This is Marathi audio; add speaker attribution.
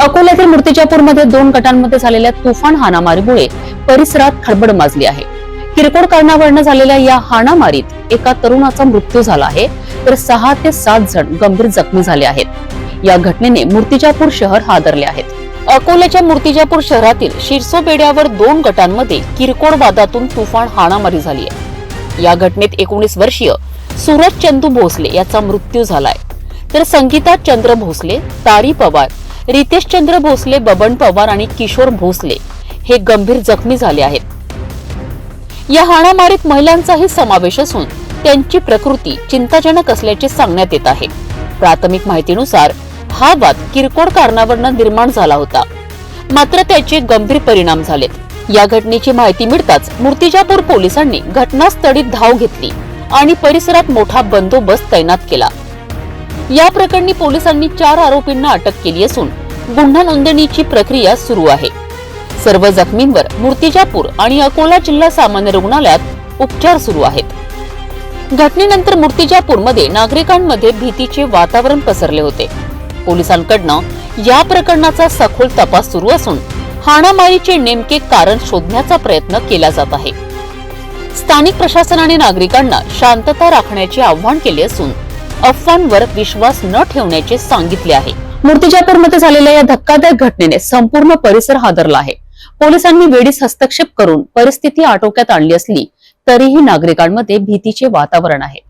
Speaker 1: अकोल्यातील मूर्तिजापूरमध्ये दोन गटांमध्ये झालेल्या तुफान हाणामारीमुळे परिसरात खळबळ माजली आहे. किरकोळ कारणावरनं झालेल्या या हाणामारीत एका तरुणाचा मृत्यू झाला आहे तर सहा ते सात जण गंभीर जखमी झाले आहेत. या घटनेने मूर्तिजापूर शहर हादरले आहेत. अकोल्याच्या मूर्तिजापूर शहरातील शिरसो बेड्यावर दोन गटांमध्ये किरकोळ वादातून तुफान हाणामारी झाली आहे. या घटनेत एकोणीस वर्षीय सूरज चंदू भोसले याचा मृत्यू झालाय. तर संगीता चंद्र भोसले तारी पवार रितेश चंद्र भोसले बबन पवार आणि किशोर भोसले हे गंभीर जखमी झाले आहेत. या हाणामारीत महिलांचाही समावेश असून त्यांची प्रकृती चिंताजनक असल्याचे सांगण्यात येत आहे. प्राथमिक माहितीनुसार हा वाद किरकोळ कारणावरनं निर्माण झाला होता. मात्र त्याचे गंभीर परिणाम झालेत. या घटनेची माहिती मिळताच मूर्तिजापूर पोलिसांनी घटनास्थळी धाव घेतली आणि परिसरात मोठा बंदोबस्त तैनात केला. या प्रकरणी पोलिसांनी चार आरोपींना अटक केली असून गुन्हा नोंदणीची प्रक्रिया सुरू आहे. सर्व जखमींवर मूर्तिजापूर आणि अकोला जिल्हा सामान्य रुग्णालयात उपचार सुरू आहेत. घटनेनंतर मूर्तिजापूरमध्ये नागरिकांमध्ये भीतीचे वातावरण पसरले होते. पोलिसांकडनं या प्रकरणाचा सखोल तपास सुरू असून हाणामारीचे नेमके कारण शोधण्याचा प्रयत्न केला जात आहे. स्थानिक प्रशासनाने नागरिकांना शांतता राखण्याचे आवाहन केले असून अफवांवर विश्वास न ठेवण्याचे सांगितले आहे. मूर्तिजापूरमध्ये झालेल्या या धक्कादायक घटनेने संपूर्ण परिसर हादरला आहे. पोलिसांनी वेळीच हस्तक्षेप करून परिस्थिती आटोक्यात आणली असली तरीही नागरिकांमध्ये भीतीचे वातावरण आहे.